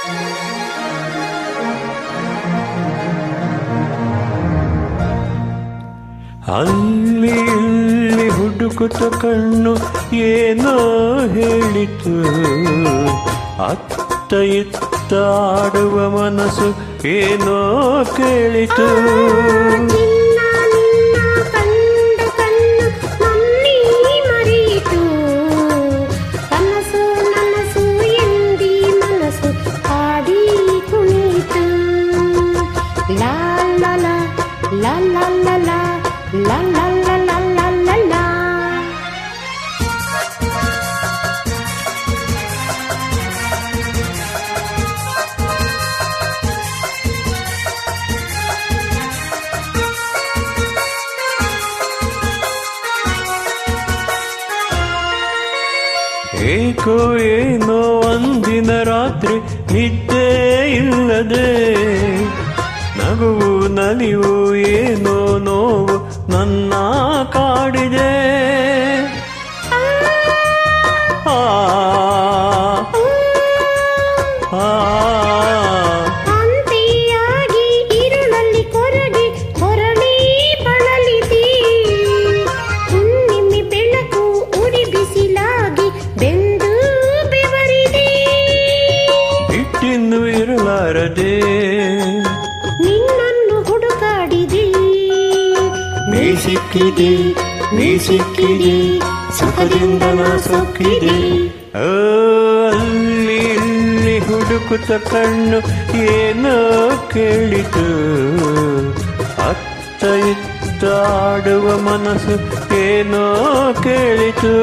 ಅಲ್ಲಿ ಇಲ್ಲಿ ಹುಡುಕುತ್ತ ಕಣ್ಣು ಏನೋ ಹೇಳಿತು. ಅತ್ತ ಇತ್ತ ಆಡುವ ಮನಸ್ಸು ಏನೋ ಕೇಳಿತು. ಏಕೋ ಏನೋ ಒಂದಿನ ರಾತ್ರಿ ನಿದ್ದೆ ಇಲ್ಲದೆ ನಗುವು ನಲಿವು ಏನೋ ನೋವು ನನ್ನ ಕಾಡಿದೆ. ಸಿಕ್ಕಿದೆ, ನೀ ಸಿಕ್ಕಿದೆ, ಸುಖದಿಂದ ನಾ ಸೊಕ್ಕಿದೆ. ಅಲ್ಲಿ ಇಲ್ಲಿ ಹುಡುಕುತ್ತ ಕಣ್ಣು ಏನೋ ಕೇಳಿತು. ಅತ್ತ ಇತ್ತ ಆಡುವ ಮನಸ್ಸು ಏನೋ ಕೇಳಿತು.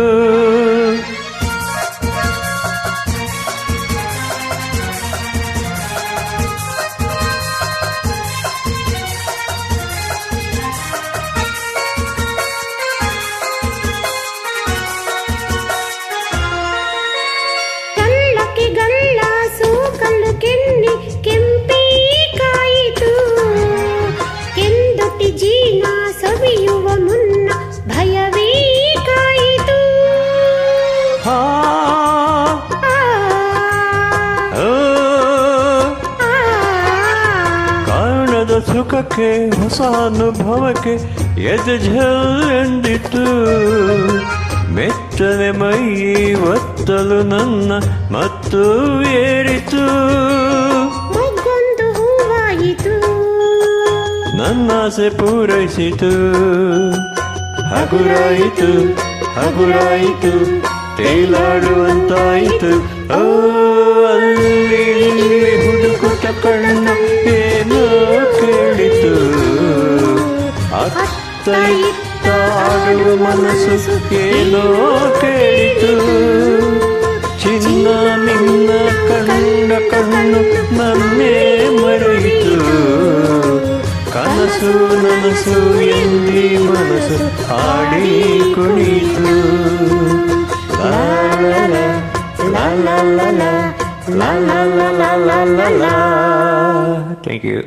ಸುಖಕ್ಕೆ ಹೊಸ ಅನುಭವಕ್ಕೆ ಎದೆ ಎಂದಿತು ಮೆಚ್ಚನೆ ಮೈ ಒತ್ತಲು ನನ್ನ ಮತ್ತು ಏರಿತು ನನ್ನಾಸೆ ಹೂವಾಯಿತು. ನನ್ನ ಆಸೆ ಪೂರೈಸಿತು. ಹಗುರಾಯಿತು ಹಗುರಾಯಿತು ತೇಲಾಡುವಂತಾಯಿತು. ಓ ಅಲ್ಲಿ ಹುಡುಕು ಹುಡುಕುತ್ತ ಕಣ್ಣು ಇತ್ತ ಇತ್ತ ಆಡುವ ಮನಸ್ಸು ಏನೋ ಕೇಳಿತು ಚಿನ್ನ ನಿನ್ನ ಕಣ್ಣ ಕಣ್ಣು ನನ್ನೇ ಮರೆಯಿತು ಕನಸು ನನಸು ಎಂದಿ ಮನಸ್ಸು ಆಡಿ ಕುಣಿತು థ్యాంక్ యూ